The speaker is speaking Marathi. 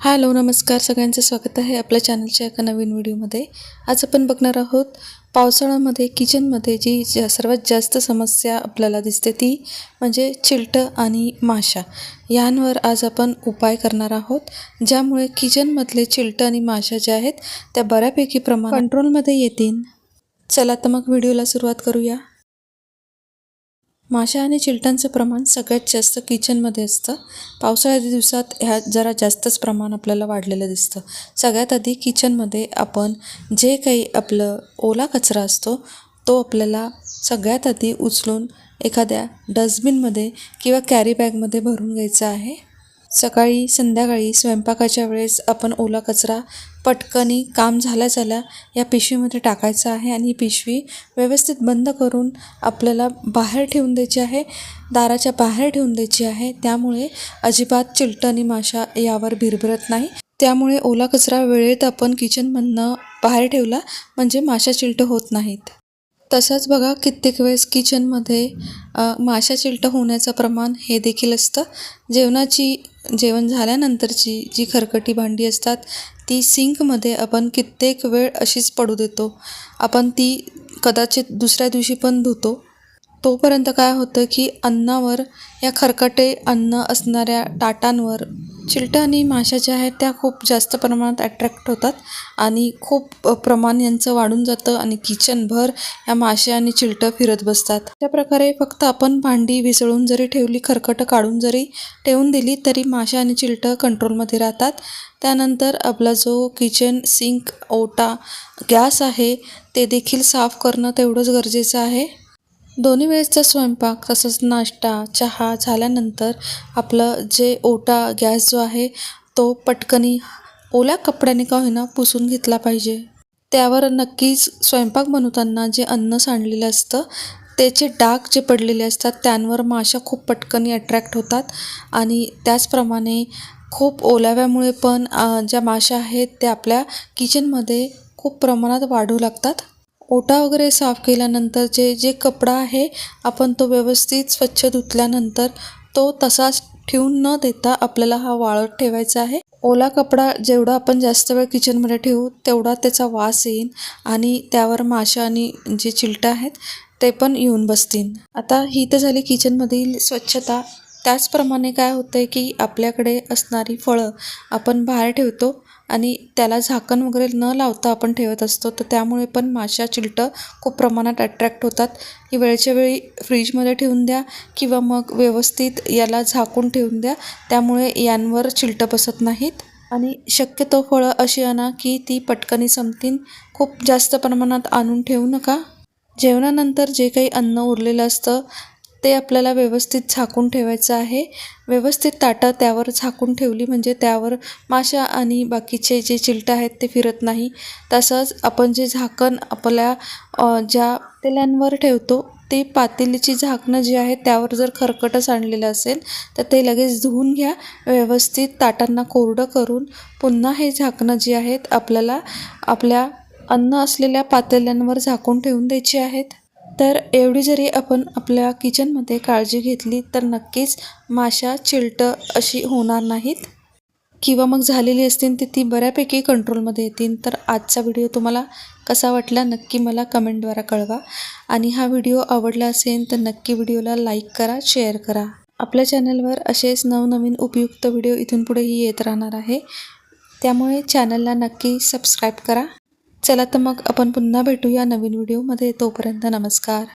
हॅलो नमस्कार. सगळ्यांचं स्वागत आहे आपल्या चॅनलच्या एका नवीन व्हिडिओमध्ये. आज आपण बघणार आहोत पावसाळ्यामध्ये किचनमध्ये जी जा सर्वात जास्त समस्या आपल्याला दिसते ती म्हणजे चिलटं आणि माशा. यांवर आज आपण उपाय करणार आहोत ज्यामुळे किचनमधले चिलटं आणि माशा ज्या आहेत त्या बऱ्यापैकी प्रमाण कंट्रोलमध्ये येतील. चला तर मग व्हिडिओला सुरुवात करूया. माशा आणि चिलटांचं प्रमाण सगळ्यात जास्त किचनमध्ये असतं. पावसाळ्याच्या दिवसात ह्या जरा जास्तच प्रमाण आपल्याला वाढलेलं दिसतं. सगळ्यात आधी किचनमध्ये आपण जे काही आपलं ओला कचरा असतो तो आपल्याला सगळ्यात आधी उचलून एखाद्या डस्टबिनमध्ये किंवा कॅरी बॅगमध्ये भरून घ्यायचा आहे. सकाळी संध्याकाळी स्वयंपाकाच्या वेळेस आपण ओला कचरा पटकनी काम झाल्या झाल्या या पिशवीमध्ये टाकायचं आहे आणि ही पिशवी व्यवस्थित बंद करून आपल्याला बाहेर ठेवून द्यायची आहे. दाराच्या बाहेर ठेवून द्यायची आहे. त्यामुळे अजिबात चिलटं आणि माशा यावर भिरभिरत नाही. त्यामुळे ओला कचरा वेळेत आपण किचनमधनं बाहेर ठेवला म्हणजे माशा चिलटं होत नाहीत. तसंच बघा कित्येक वेळेस किचनमध्ये माशा चिलटं होण्याचं प्रमाण हे देखील असतं. जेवणाची जेवण झाल्यानंतरची जी खरकटी भांडी असतात ती सिंकमध्ये आपण कित्येक वेळ अशीच पडू देतो. आपण ती कदाचित दुसऱ्या दिवशी पण धुतो. तोपर्यंत काय होतं की अन्नावर या खरकटे अन्न असणाऱ्या ताटांवर चिलटं आणि माशा ज्या आहेत त्या खूप जास्त प्रमाणात अट्रॅक्ट होतात आणि खूप प्रमाण यांचं वाढून जातं आणि किचनभर या माशा आणि चिलटं फिरत बसतात. त्या प्रकारे फक्त आपण भांडी विसळून जरी ठेवली खरकटं काढून जरी ठेवून दिली तरी माशा आणि चिलटं कंट्रोलमध्ये राहतात. त्यानंतर आपला जो किचन सिंक ओटा गॅस आहे ते देखील साफ करणं तेवढंच गरजेचं आहे. दोन्ही वेळेसचा स्वयंपाक तसंच नाश्ता चहा झाल्यानंतर आपलं जे ओटा गॅस जो आहे तो पटकनी ओल्या कपड्याने का होईना पुसून घेतला पाहिजे. त्यावर नक्कीच स्वयंपाक बनवताना जे अन्न सांडलेलं असतं त्याचे डाग जे पडलेले असतात त्यांवर माशा खूप पटकनी अट्रॅक्ट होतात आणि त्याचप्रमाणे खूप ओलाव्यामुळे पण ज्या माशा आहेत त्या आपल्या किचनमध्ये खूप प्रमाणात वाढू लागतात. ओटा वगैरे साफ केल्यानंतर जे जे कपडा आहे आपण तो व्यवस्थित स्वच्छ धुतल्यानंतर तो तसाच ठेवून न देता आपल्याला हा वाळत ठेवायचा आहे. ओला कपडा जेवढा आपण जास्त वेळ किचनमध्ये ठेवू तेवढा त्याचा वास येईल आणि त्यावर माशा आणि जे चिलटं आहेत ते पण येऊन बसतील. आता ही तर झाली किचनमधील स्वच्छता. त्याचप्रमाणे काय होतं आहे की आपल्याकडे असणारी फळं आपण बाहेर ठेवतो आणि त्याला झाकण वगैरे न लावता आपण ठेवत असतो तर त्यामुळे पण माशा चिलटं खूप प्रमाणात अट्रॅक्ट होतात. की वेळच्या वेळी फ्रीजमध्ये ठेवून द्या किंवा मग व्यवस्थित याला झाकून ठेवून द्या त्यामुळे यांवर चिलटं बसत नाहीत. आणि शक्यतो फळं अशी आणा की ती पटकनी संपतील. खूप जास्त प्रमाणात आणून ठेवू नका. जेवणानंतर जे काही अन्न उरलेलं असतं ते आपल्याला व्यवस्थित झाकून ठेवायचं आहे. व्यवस्थित ताटं त्यावर झाकून ठेवली म्हणजे त्यावर माशा आणि बाकीचे जे चिलटं आहेत ते फिरत नाही. तसंच आपण जे झाकण आपल्या ज्या तेल्यांवर ठेवतो ते पातेलीची झाकणं जी आहेत त्यावर जर खरकटं सांडलेलं असेल तर ते लगेच धुवून घ्या. व्यवस्थित ताटांना कोरडं करून पुन्हा हे झाकणं जी आहेत आपल्याला आपल्या अन्न असलेल्या पातेल्यांवर झाकून ठेवून द्यायची आहेत. तर एवढी जरी आपण आपल्या किचनमध्ये काळजी घेतली तर नक्कीच माशा चिलटं अशी होणार नाहीत. किंवा मग झालेली असतील तर ती बऱ्यापैकी कंट्रोलमध्ये येतील. तर आजचा व्हिडिओ तुम्हाला कसा वाटला नक्की मला कमेंटद्वारा कळवा. आणि हा व्हिडिओ आवडला असेल तर नक्की व्हिडिओला लाईक करा शेअर करा. आपल्या चॅनलवर असेच नवनवीन उपयुक्त व्हिडिओ इथून पुढेही येत राहणार आहे. त्यामुळे चॅनलला नक्की सबस्क्राईब करा. चला तर मग आपण पुन्हा भेटूया नवीन व्हिडिओमध्ये. तोपर्यंत नमस्कार.